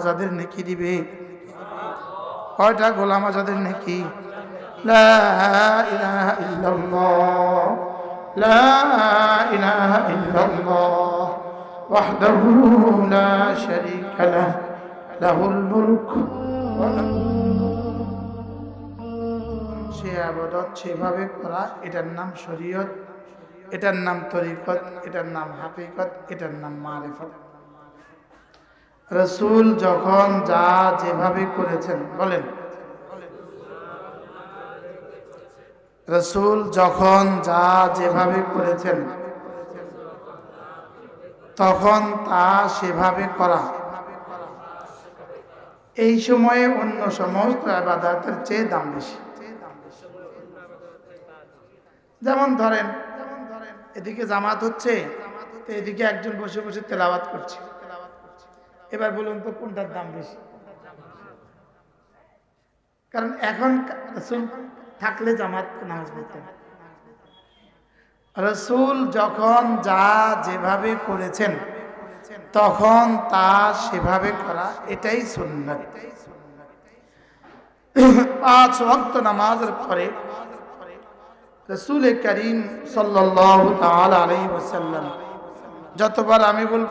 আজাদের নেকি দিবে? কয়টা গোলাম আজাদের নেকি? সে আবাদত সেভাবে করা, এটার নাম শরীয়ত, এটার নাম তরিকত, এটার নাম হাকিকত, এটার নাম মারিফত। রসুল যখন যা যেভাবে করেছেন, বলেন। রসুল যখন যা যেভাবে করেছেন, তখন তা সেভাবে করা। এই সময়ে অন্য সমস্ত আবাদাতের চেয়ে দাম বেশি। যেমন ধরেন, এদিকে জামাত হচ্ছে এদিকে একজন বসে বসে তেলাওয়াত করছে। এবার বলুন তো কোনটার দাম বেশি? কারণ এখন রসুল থাকলে জামাত নামাজ পড়তেন রসুল যখন যা যেভাবে করেছেন, তখন তা সেভাবে করা এটাই সুন্নত। পাঁচ ওয়াক্ত নামাজের পরে রসুল করিম সাল্লাল্লাহু তাআলা আলাইহি ওয়াসাল্লাম যতবার আমি বলব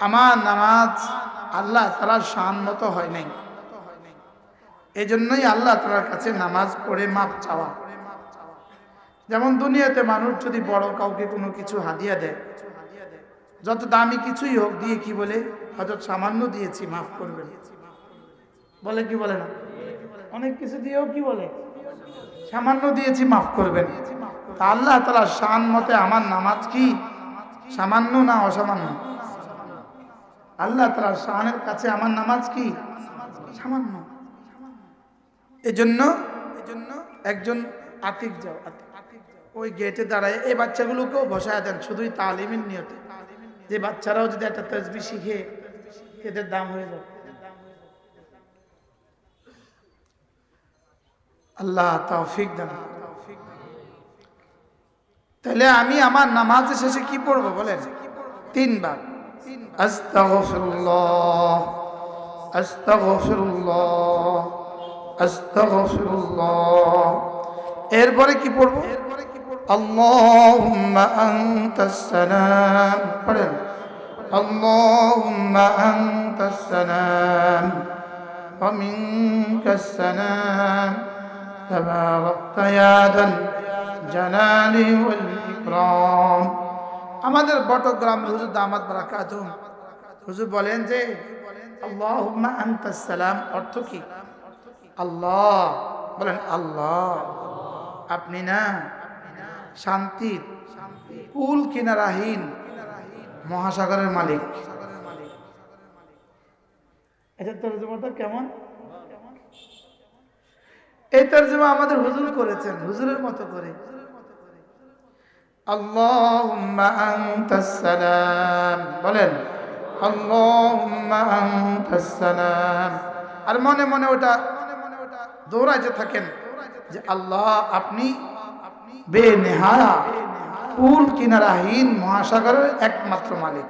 আমার নামাজ আল্লাহ তালার শান মতো হয় নাই। এই জন্যই আল্লাহ তালার কাছে নামাজ পড়ে মাপ চাওয়া। যেমন দুনিয়াতে মানুষ যদি বড় কাউকে কোনো কিছু হাদিয়া দেয়, যত দামি কিছুই হোক দিয়ে কি বলে? হয়তো সামান্য দিয়েছি, মাফ করবেন। বলে কি বলে না? অনেক কিছু দিয়েও কি বলে? সামান্য দিয়েছি, মাফ করবেন। তা আল্লাহ তালা শান মতে আমার নামাজ কি? সামান্য না অসামান্য? আল্লাহ তালা শাহানের কাছে আমার নামাজ কি? সামান্য। এজন্য এজন্য একজন আতিক যাও ওই গেটে দাঁড়ায়। এই বাচ্চাগুলোকেও বসায় দেন, শুধুই তালিমের নিয়তে। যে বাচ্চারাও যদি একটা তসবি শিখে, এদের দাম হয়ে যাবে। আল্লাহ তৌফিক দেন তাহলে আমি আমার নামাজের শেষে কি পড়ব বলেন? তিনবার। আস্তাগফিরুল্লাহ আস্তাগফিরুল্লাহ আস্তাগফিরুল্লাহ এরপরে কি পড়বো আল্লাহুম্মা আনতাস সালাম পড়েন আল্লাহুম্মা আনতাস সালাম ওয়া মিনকাস সালাম تباركت يا ذا الجلال والإكرام আমাদের বটগ্রাম হুজুর দামাত বারাকাত হুজুর বলেন যে আনতাস সালাম অর্থ কি? আল্লাহ। বলেন, আল্লাহ। আপনি না শান্তির কুল কিনারাহীন মহাসাগরের মালিক। এটা তর্জমাটা কেমন? এই তর্জমা আমাদের হুজুর করেছেন, হুজুরের মতো করে। বলেন আর মনে মনে ওটা দৌড়াইতে থাকেন যে আল্লাহ, আপনি বেনেহায়া কুল কিনারাহীন মহাসাগরের একমাত্র মালিক।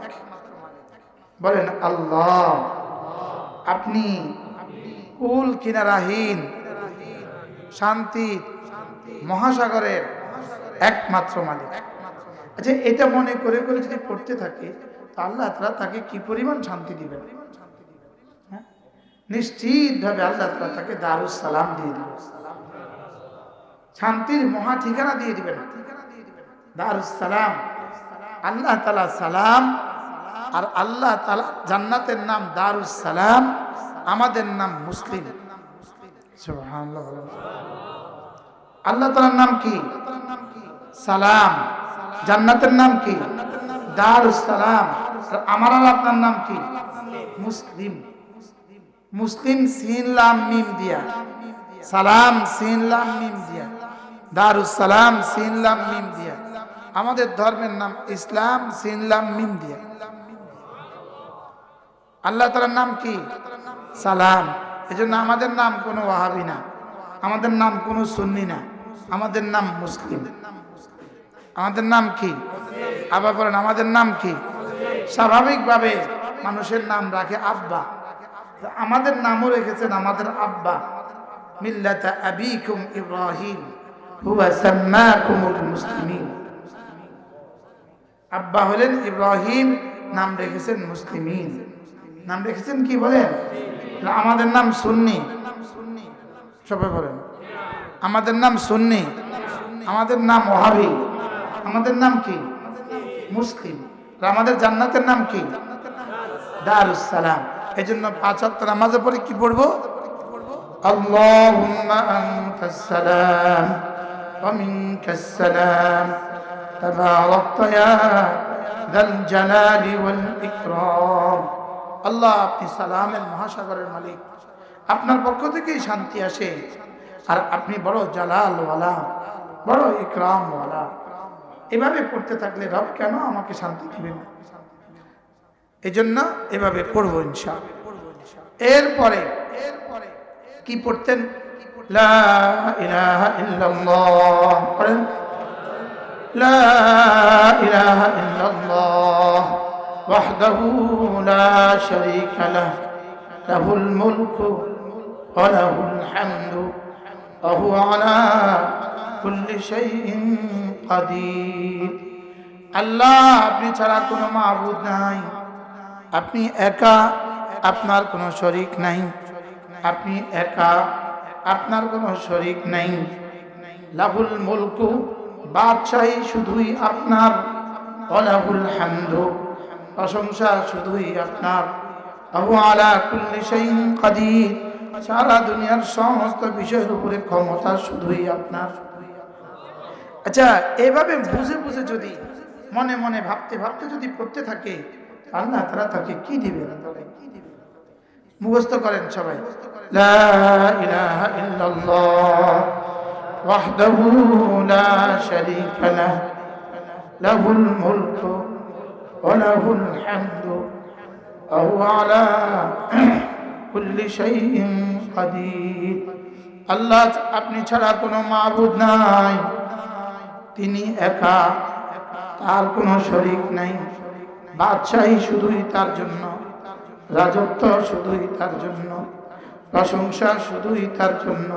বলেন, আল্লাহ, আপনি কুল কিনারাহীন, শান্তি মহাসাগরের একমাত্র মালিক। আচ্ছা এটা মনে করে করে যদি পড়তে থাকে আল্লাহ তালা তাকে কি পরিমাণ শান্তি দিবেন? হ্যাঁ? নিশ্চিতভাবে আল্লাহ তালা তাকে দারুস সালাম দিয়ে দিবেন। শান্তির মহা ঠিকানা দিয়ে দিবেন। দারুস সালাম আল্লাহ তালা সালাম, আর আল্লাহ তালা জান্নাতের নাম দারুস সালাম আমাদের নাম মুসলিম। আল্লাহ তালার নাম কি? সালাম। জান্নাতের নাম কি? দারুস সালাম। আমার আর আপনার নাম কি? মুসলিম। মুসলিম সিন, লাম, মিম দিয়া। সালাম সিন, লাম, মিম দিয়া। দারুস সালাম সিন, লাম, মিম দিয়া। আমাদের ধর্মের নাম ইসলাম সিন, লাম, মিম দিয়া। আল্লাহ তালার নাম কি? সালাম। এই জন্য আমাদের নাম কোনো ওয়াহাবি না। আমাদের নাম কোনো সুন্নি না। আমাদের নাম মুসলিম। আমাদের নাম কি? আবার বলেন, আমাদের নাম কি? স্বাভাবিকভাবে মানুষের নাম রাখে আব্বা। আমাদের নামও রেখেছেন আমাদের আব্বা। মিল্লাতা আবিকুম ইব্রাহিম, হুয়া সাম্মাকুমুল মুসলিমিন। আব্বা হলেন ইব্রাহিম, নাম রেখেছেন মুসলিমিন। নাম রেখেছেন কি বলেন? আমাদের নাম সুন্নি। সবাই বলেন, আমাদের নাম সুন্নি। আমাদের নাম ওহাবি। আমাদের নাম কি? মুসলিম। আমাদের জান্নাতের নাম কি? দারুস সালাম এই জন্য পাঁচ ওয়াক্ত নামাজের পরে কি পড়ব? আল্লাহ, আপনি সালামের মহাসাগরের মালিক। আপনার পক্ষ থেকেই শান্তি আসে। আর আপনি বড় জালালওয়ালা, বড় ইকরামওয়ালা। এভাবে পড়তে থাকলে রব কেন আমাকে শান্তি দিবেন এই জন্য এভাবে পড়ব ইনশা এরপরে এরপরে কি পড়তেন? লা ইলাহা ইল্লাল্লাহ পড়েন। লা আল্লাহ, আপনি ছাড়া কোনো মাহবুদ নাই। আপনি একা, আপনার কোনো শরিক নাই। আপনি একা, আপনার কোনো শরিক নাই। লাহুল মুলকু, বাদশাহী শুধুই আপনার। অলাহুল হামদু, প্রশংসা শুধুই আপনার। সারা দুনিয়ার সমস্ত বিষয়ের উপরে ক্ষমতা শুধুই আপনার। আচ্ছা এভাবে বুঝে বুঝে যদি মনে মনে ভাবতে ভাবতে যদি পড়তে থাকে, আল্লাহ তারা তাকে কি দিবেন? মুখস্থ করেন সবাই। লা ইলাহা ইল্লাল্লাহ, ওয়াহদাহু লা শারীকা লাহ, লাহুল মুলকু ওয়া লাহুল হামদু, ওয়া হুয়া আলা কুল্লি শাইইন আল্লাহ আপনি ছাড়া কোনো মাবুদ নাই। তিনি একা, তার কোনো শরিক নাই। বাদশাহী শুধুই তার জন্য, রাজত্ব শুধুই তার জন্য, প্রশংসা শুধুই তার জন্য,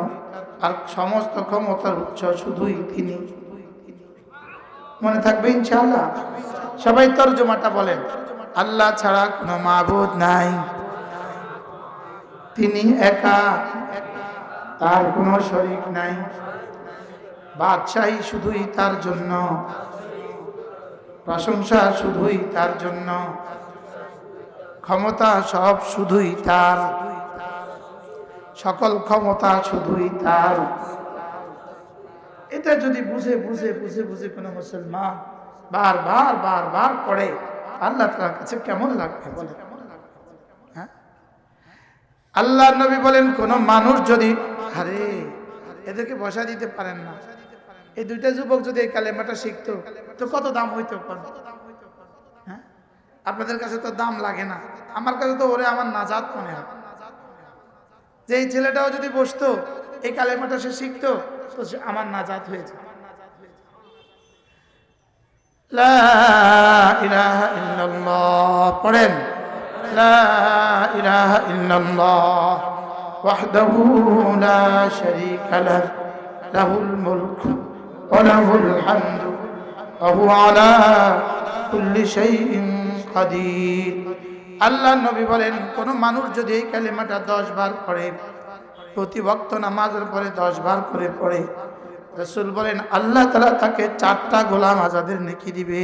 আর সমস্ত ক্ষমতার উৎস শুধুই তিনি। মনে থাকবে ইনশাআল্লাহ? সবাই তর্জমাটা বলেন, আল্লাহ ছাড়া কোনো মাবুদ নাই। তিনি একা, তার কোনো শরিক নাই। বাদশাহী শুধুই তার জন্য। প্রশংসা শুধুই তার জন্য। ক্ষমতা সব শুধুই তার। সকল ক্ষমতা শুধুই তার। এটা যদি বুঝে বুঝে বুঝে বুঝে কোনো মুসলমান বারবার বারবার পড়ে, আল্লাহ তার কাছে কেমন লাগবে বলে হ্যাঁ? আল্লাহ নবী বলেন, কোন মানুষ যদি, আরে, এদেরকে বসা দিতে পারেন না। এই দুইটা যুবক যদি এই কালেমাটা শিখতো, তো কত দাম হইতো হ্যাঁ? আপনাদের কাছে তো দাম লাগে না। আমার কাছে তো ওরে আমার নাজাত মনে হয়। যে এই ছেলেটাও যদি বসতো, এই কালেমাটা সে শিখতো, তো আমার নাজাত হয়েছে পড়েন। ইলাহা ইল্লাল্লাহ, ওয়াহদাহু লা শারীকা হামদু ওয়া হুয়া আলা কুল্লি শাইইন কাদির আল্লাহ নবী বলেন, কোন মানুষ যদি এই কালেমাটা দশ বার পড়ে, প্রতি ভক্ত নামাজের পরে দশ বার করে পড়ে, রসুল বলেন, আল্লাহ তালা তাকে চারটা গোলাম আজাদের নেকি দিবে।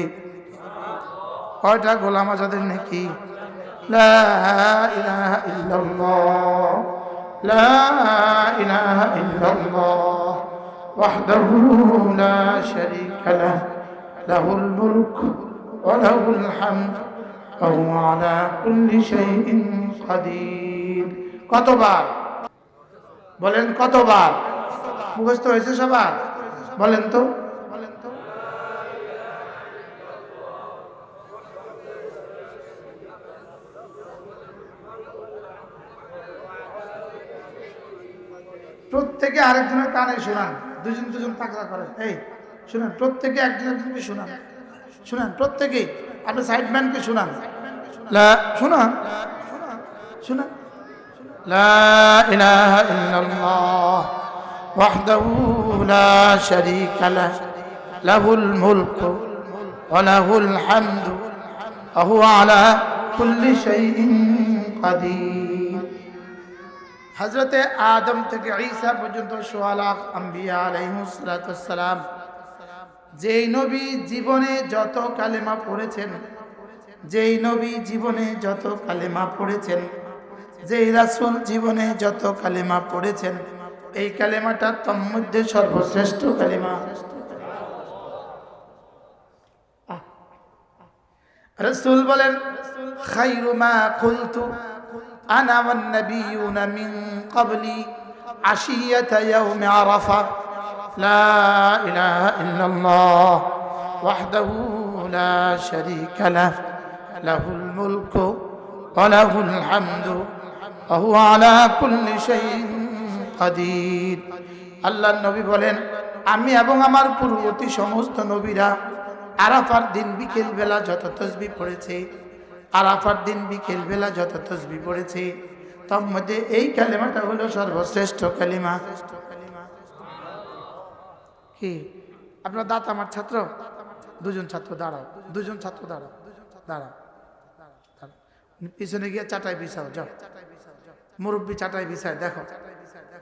কয়টা গোলাম আজাদের নেকি? লা ইলাহা ইল্লাল্লাহ। লা ইলাহা ইল্লাল্লাহ ওয়াহদাহু লা শারীকা লাহ লাহুল মুলক وله الحمد وهو على كل شيء قدير কতবার বলেন কতবার মুখস্থ হয়েছে সবার বলেন তো প্রত্যেকে আরেকজনের কানে শোনান। দুজন দুজন তাকরা করে। এই, শোনান, প্রত্যেকে একজনের একজনকে শোনান। শোনান, প্রত্যেকে আপনি সাইডম্যানকে শোনান। শোনান। শোনান। لا إله إلا الله وحده لا شريك له له الملك وله الحمد وهو على كل شيء قدير হজরতে আদম থেকে ঈসা পর্যন্ত সোয়ালাখ আম্বিয়া আলাইহিমুসসালাম যেই নবী জীবনে যত কালেমা পড়েছেন, যেই নবী জীবনে যত কালেমা পড়েছেন, যেই রাসুল জীবনে যত কালেমা পড়েছেন, এই কালেমাটা তন্মধ্যে সর্বশ্রেষ্ঠ কালেমা। রসুল বলেন, খাইরু মা কুলতু আনা ওয়ান নাবিয়ুনা মিন ক্বাবলি আশিয়াতা ইয়াউমি আরাফা। লা ইলাহা ইল্লাল্লাহ ওয়াহদাহু লা শারীকা লাহ লাহুল মুলকু ওয়া লাহুল হামদু ওয়া হুয়া আলা কুল্লি শাইইন কাদির। নবী বলেন, আমি এবং আমার পূর্ববর্তী সমস্ত নবীরা আরাফার দিন বিকেল বেলা যত তসবি পড়েছে আরাফার দিন বিকেল বেলা যত তসবি পড়েছি, তার মধ্যে এই কালিমাটা হলো সর্বশ্রেষ্ঠ কালিমা। কি? আপনার দাঁত আমার ছাত্র? দুজন ছাত্র, দাঁড়াও। দুজন ছাত্র, দাঁড়াও। দাঁড়াও। পিছনে গিয়ে চাটাই বিছাও, যাও। মুরব্বী চাটাই বিছায়, দেখো।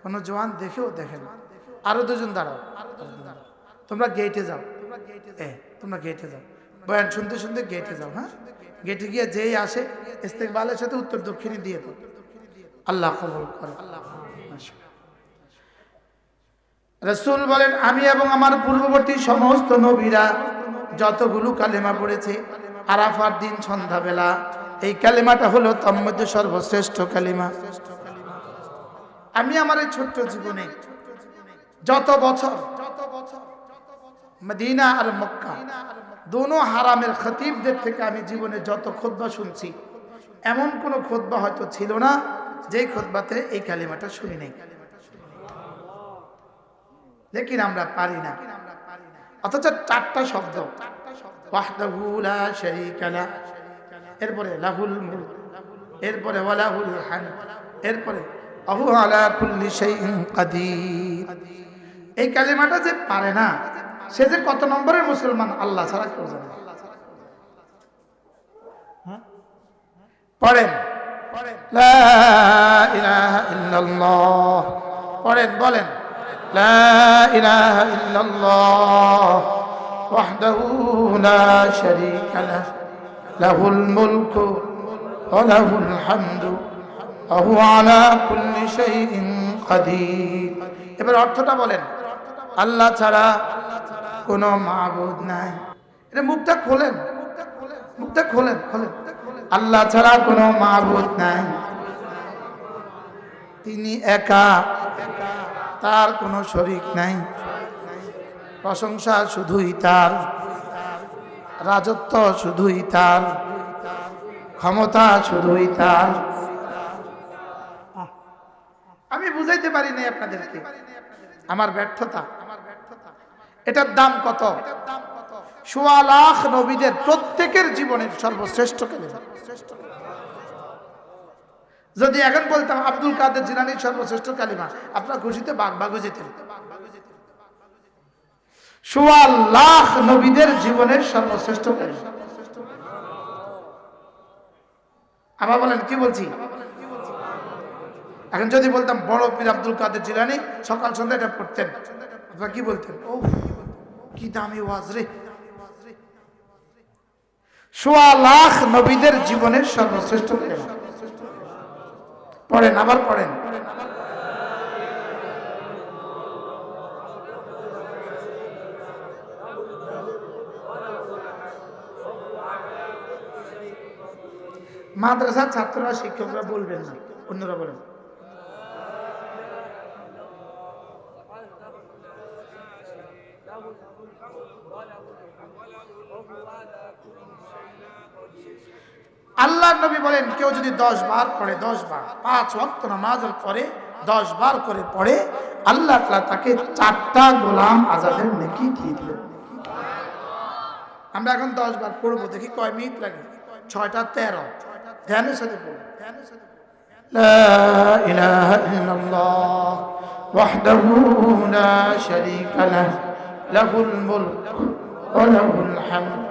কোনো জোয়ান দেখেও দেখে আরও দুজন দাঁড়াও। তোমরা গেটে যাও। তোমরা গেটে যাও। বয়ান শুনতে শুনতে গেটে যাও হ্যাঁ? গেটে গিয়ে যেই আসে, ইস্তেকবালের সাথে উত্তর দক্ষিণে দিয়ে দাও আল্লাহ কবল করে রসুল বলেন, আমি এবং আমার পূর্ববর্তী সমস্ত নবীরা যতগুলো কালেমা পড়েছে, আরাফার দিন সন্ধ্যাবেলা, এই কালেমাটা হলো তার মধ্যে সর্বশ্রেষ্ঠ কালিমা। আমি আমার এই ছোট্ট জীবনে যত বছর মদিনা আর মক্কা দোনো হারামের খতিবদের থেকে আমি জীবনে যত খোদবা শুনছি, এমন কোনো খোদবা হয়তো ছিল না, যেই খোদবাতে এই কালিমাটা শুনি নাই। লেকিন আমরা পারি না। অথচ চারটা শব্দ এরপরে লাহুল মুলক, এরপরে ওয়ালাহুল হামদ, এরপরে আহু আলা কুল্লি এই কালিমাটা যে পারে না সে যে কত নম্বরের মুসলমান, আল্লাহ ছাড়া কেউ জানে হ্যাঁ? পড়েন। পড়েন, বলেন। লা শারীকা লাহ। লাহুল মুলকু ওয়া লাহুল হামদু ওয়া হুয়া আলা কুল্লি শাইইন এবার অর্থটা বলেন। আল্লাহ ছাড়া কোনো মাবুদ নাই। এটা মুখটা খোলেন। মুখটা খোলেন খোলেন। আল্লাহ ছাড়া কোনো মাবুদ নাই। তিনি একা। তার কোনো শরিক নাই। প্রশংসা শুধুই তার। রাজত্ব শুধুই তার। ক্ষমতা শুধুই তার। আমি বুঝাইতে পারি নাই আপনাদেরকে। আমার ব্যর্থতা। এটার দাম কত? সোয়া লাখ নবীদের প্রত্যেকের জীবনের সর্বশ্রেষ্ঠ যদি এখন বলতাম আব্দুল কাদের জিলানির সর্বশ্রেষ্ঠ কালিমা, আপনার খুশিতে বাঘ বাঘ যেতেন সোয়া লাখ নবীদের জীবনের সর্বশ্রেষ্ঠ কালিমা। আবার বলেন, কি বলছি? এখন যদি বলতাম বড় পীর আব্দুল কাদের জিলানি সকাল সন্ধ্যা এটা পড়তেন, আপনারা কি বলতেন? ও কি সোয়া লাখ নবীদের জীবনের সর্বশ্রেষ্ঠ পড়েন, আবার পড়েন। মাদ্রাসার ছাত্ররা, শিক্ষকরা বলবেন না, অন্যরা বলেন। আল্লাহ নবী বলেন, কেউ যদি দশ বার পড়ে, দশ বার, পাঁচ অক্ট নামাজের পরে দশ বার করে পড়ে, আল্লাহ তালা তাকে চারটা গোলাম আজাদের নেকি দিয়ে দিল আমরা এখন দশ বার পড়ব, দেখি কয় মিনিট লাগে। ছয়টা তেরো। ধ্যানের সাথে পড়ব। ধ্যানের সাথে لا إله إلا الله وحده لا شريك له له الملك وله الحمد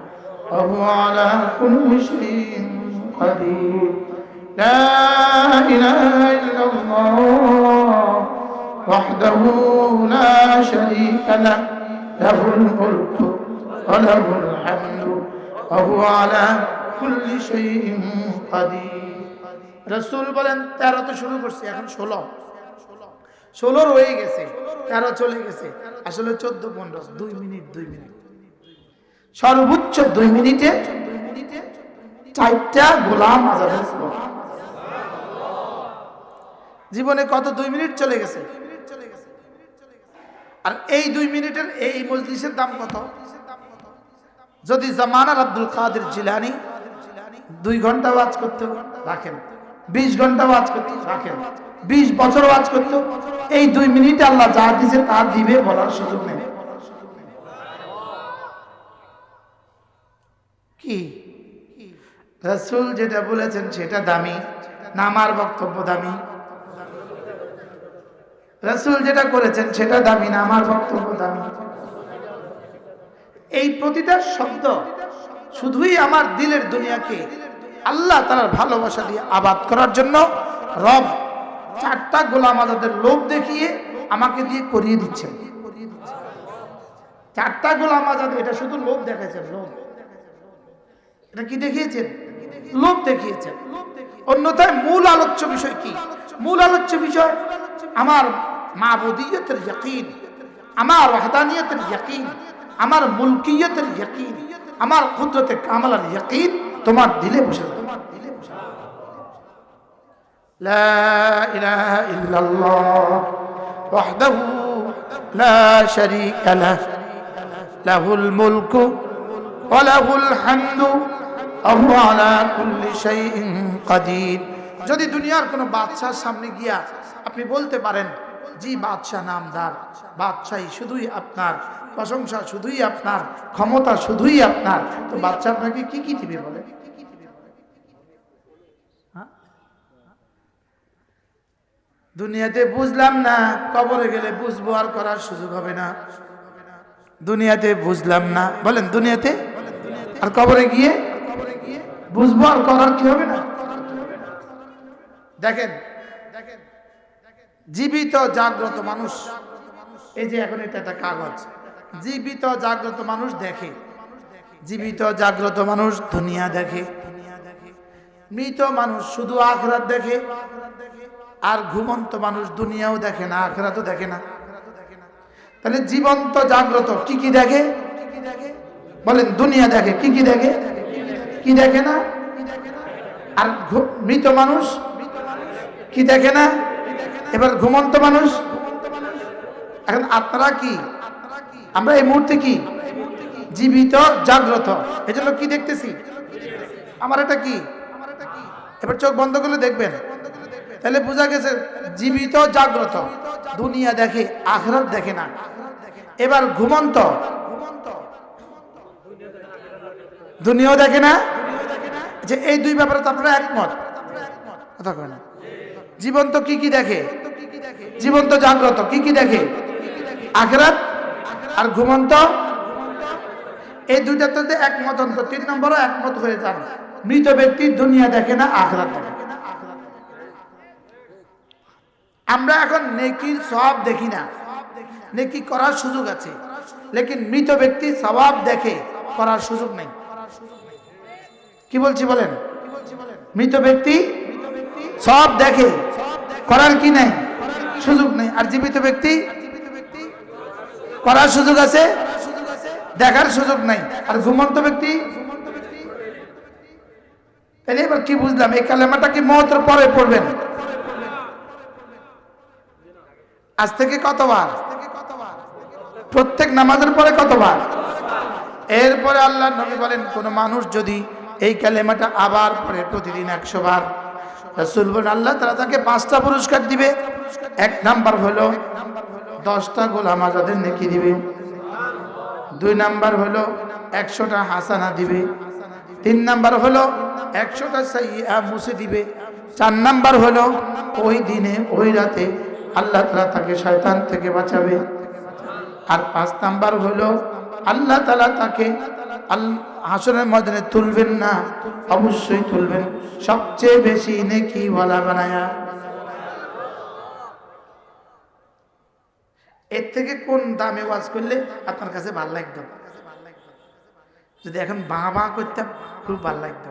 وهو على كل شيء قدير لا إله إلا الله وحده لا شريك له له الملك وله الحمد وهو على كل شيء قدير রসুল বলেন তেরো তো শুরু করছি এখন ষোলো ষোলো রয়ে গেছে তেরো চলে গেছে আসলে চোদ্দ পনেরো দুই মিনিট দুই মিনিট সর্বোচ্চ দুই মিনিটে চারটা গোলাম আজাদ জীবনে কত দুই মিনিট চলে গেছে? আর এই দুই মিনিটের এই মজলিসের দাম কত? যদি জামানার আব্দুল কাদের জিলানি দুই ঘণ্টা ওয়াজ করতে, রাখেন। বিশ ঘণ্টা ওয়াজ করতে, রাখেন। বিশ বছর ওয়াজ করতে। এই দুই মিনিটে আল্লাহ যা দিছে তা দিবে বলার সুযোগ নেই। কি? রসুল যেটা বলেছেন সেটা দামি, না আমার বক্তব্য দামি? রসুল যেটা করেছেন সেটা দামি, না আমার বক্তব্য দামি? এই প্রতিটা শব্দ শুধুই আমার দিলের দুনিয়াকে আল্লাহ তালার ভালোবাসা দিয়ে আবাদ করার জন্য রব চারটা গোলাম আজাদের লোভ দেখিয়ে আমাকে দিয়ে করিয়ে দিচ্ছেন। চারটা গোলাম আজাদ এটা শুধু লোভ দেখাইছেন, লোভ। এটা কি দেখিয়েছেন? লোক দেখিয়েছেন। অন্যথায় মূল আলোচ্য বিষয় কি? মূল আলোচ্য বিষয় আমার মা বদিয়তের ইয়াকিন আমার রহদানিয়তের ইয়াকিন আমার মুলকিয়তের ইয়াকিন আমার কুদরতে কামালার ইয়াকিন তোমার দিলে বসে তোমার দিলে বসে لا إله إلا الله وحده لا شريك له له الملك وله الحمد যদি দুনিয়ার কোনো বাদশার সামনে গিয়া আপনি বলতে পারেন, জি, বাদশাহ নামদার, বাদশাহী শুধুই আপনার, প্রশংসা শুধুই আপনার, ক্ষমতা শুধুই আপনার। তো বাচ্চা আপনাকে কি কি দিবে বলে? হ্যাঁ? দুনিয়াতে বুঝলাম না, কবরে গেলে বুঝব আর করার সুযোগ হবে না। দুনিয়াতে বুঝলাম না, বলেন দুনিয়াতে? আর কবরে গিয়ে বুঝব আর করার কি হবে না? দেখেন দেখেন জীবিত জাগ্রত মানুষ, এই যে এখন এটা একটা কাগজ, জীবিত জাগ্রত মানুষ দেখে, জীবিত জাগ্রত মানুষ দুনিয়া দেখে, মৃত মানুষ শুধু আখরাত দেখে, আর ঘুমন্ত মানুষ দুনিয়াও দেখে না, আখরাতও দেখে না। তাহলে জীবন্ত জাগ্রত কি কি দেখে? বলেন, দুনিয়া দেখে, কি কি দেখে? কি দেখে না? আর মৃত মানুষ? কি দেখে না? এবার ঘুমন্ত মানুষ? এখন আপনারা কি? আমরা এই মুহূর্তে কি? জীবিত, জাগ্রত। এজন্য কি দেখতেছি? আমার এটা কি? এবার চোখ বন্ধ করলে দেখবেন। তাহলে বোঝা গেছে জীবিত, জাগ্রত। দুনিয়া দেখে, আখরাত দেখে না। এবার ঘুমন্ত। দুনিয়াও দেখে না? যে এই দুই ব্যাপারে তো আপনারা একমত। কথা কয় না। জীবন্ত কি কি দেখে? জীবন্ত জাগ্রত। কি কি দেখে? আখরাত আর ঘুমন্ত। এই দুইটা তো একমত অন্ত তিন নম্বরও একমত হয়ে যান। মৃত ব্যক্তি দুনিয়া দেখে না, আখরাত দেখে। আমরা এখন নেকির সব দেখি না। নেকি করার সুযোগ আছে। লেকিন মৃত ব্যক্তি স্বভাব দেখে করার সুযোগ নেই। কি বলছি বলেন? মৃত ব্যক্তি? সব দেখে। করার কি নেই? সুযোগ নেই। আর জীবিত ব্যক্তি? করার সুযোগ আছে? দেখার সুযোগ নাই। আর ঘুমন্ত ব্যক্তি? তাহলে এবার কি বুঝলাম? এই কালেমাটা কি মহত্র পরে পড়বেন? আজ থেকে কতবার? প্রত্যেক নামাজের পরে কতবার? এরপরে আল্লাহ নবী বলেন, কোন মানুষ যদি এই কালেমাটা আবার পরে প্রতিদিন একশো বার, রাসূল বলেন, আল্লাহ তারা তাকে পাঁচটা পুরস্কার দিবে। এক নাম্বার হলো দশটা গোলাম আজাদের নেকি দিবে। দুই নাম্বার হলো একশোটা হাসানা দিবে। তিন নাম্বার হলো একশোটা সাইয়া মুছে দিবে। চার নাম্বার হলো ওই দিনে, ওই রাতে আল্লাহ তালা তাকে শয়তান থেকে বাঁচাবে। আর পাঁচ নাম্বার হলো আল্লাহ তালা তাকে হাসনের ময়দানে তুলবেন না, অবশ্যই তুলবেন। সবচেয়ে বেশি নেকি বলা বানায়া। এর থেকে কোন দামে ওয়াজ করলে আপনার কাছে ভালো লাগতো? যদি এখন বাঁ বাঁ করতাম, খুব ভালো লাগতো।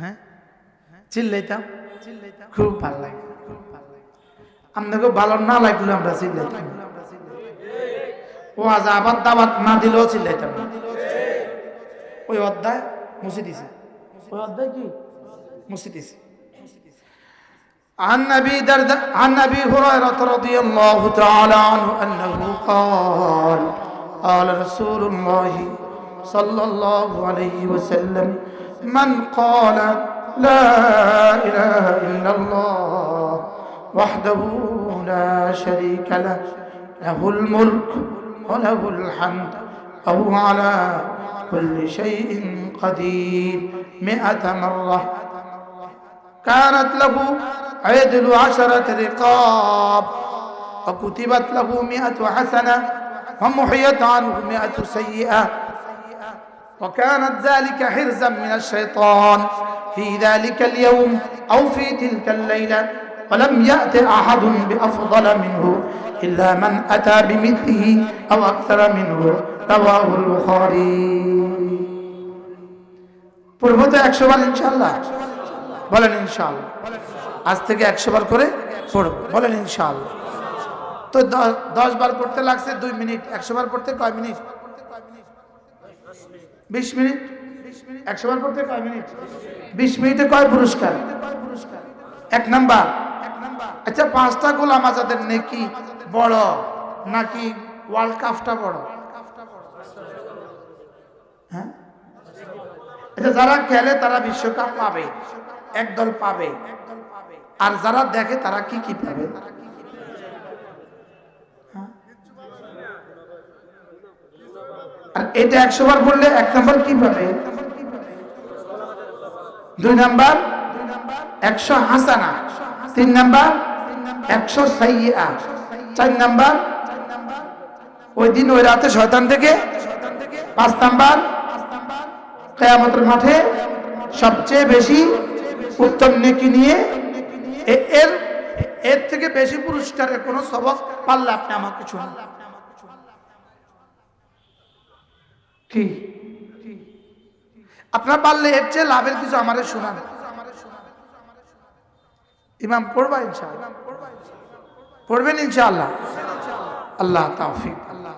হ্যাঁ? চিল্লাইতাম, খুব ভালো লাগতো। আপনাকে ভালো না লাগল আমরা চিল্লাইতাম। ও আজ আবার দাবাত না দিলেও চিল্লাইতাম না। ওই অধ্যায় মুছে দিছে ওই অধ্যায় কি মুছে দিছে عن ابي درد عن ابي هريره رضي الله تعالى عنه انه قال قال رسول الله صلى الله عليه وسلم من قال لا اله الا الله وحده لا شريك له له الملك وله الحمد وهو على كل شيء قدير. مئة مرة. كانت له عدل عشرة رقاب وكتبت له مئة حسنة ومحيت عنه مئة سيئة. وكانت ذلك حرزا من الشيطان. في ذلك اليوم أو في تلك الليلة ولم يأت أحد بأفضل منه إلا من أتى بمثله أو أكثر منه رواه البخاري পড়বো তো একশো বার ইনশাল্লাহ বলেন ইনশাল্লাহ আজ থেকে একশো বার করে পড়ব বলেন ইনশাল্লাহ তো দ- দশ বার পড়তে লাগছে দুই মিনিট একশো বার পড়তে কয় মিনিট বিশ মিনিট একশো বার পড়তে কয় মিনিট বিশ মিনিটে কয় পুরস্কার এক নাম্বার আচ্ছা পাঁচটা গোলাম আজাদের নেকি বড় নাকি ওয়ার্ল্ড কাপটা বড়? হ্যাঁ? আচ্ছা যারা খেলে তারা বিশ্বকাপ পাবে একদল পাবে। আর যারা দেখে তারা কি কি পাবে? হ্যাঁ? আর এটা একশো বার পড়লে এক নাম্বার কি পাবে? দুই নাম্বার? একশো হাসানা। তিন নাম্বার, একশো চার নাম্বার, ওই দিন ওই রাতে শয়তান থেকে। পাঁচ নাম্বার, কেয়ামতের মাঠে সবচেয়ে বেশি উত্তম নেকি নিয়ে এর এর থেকে বেশি পুরস্কারের কোন সবক পারলে আপনি আমাকে শুনুন আপনার পারলে এর চেয়ে লাভের কিছু আমারে শোনান। ইমাম পড়বা ইনশাআল্লাহ। পড়বেন ইনশাআল্লাহ। আল্লাহ তাফিক আল্লাহ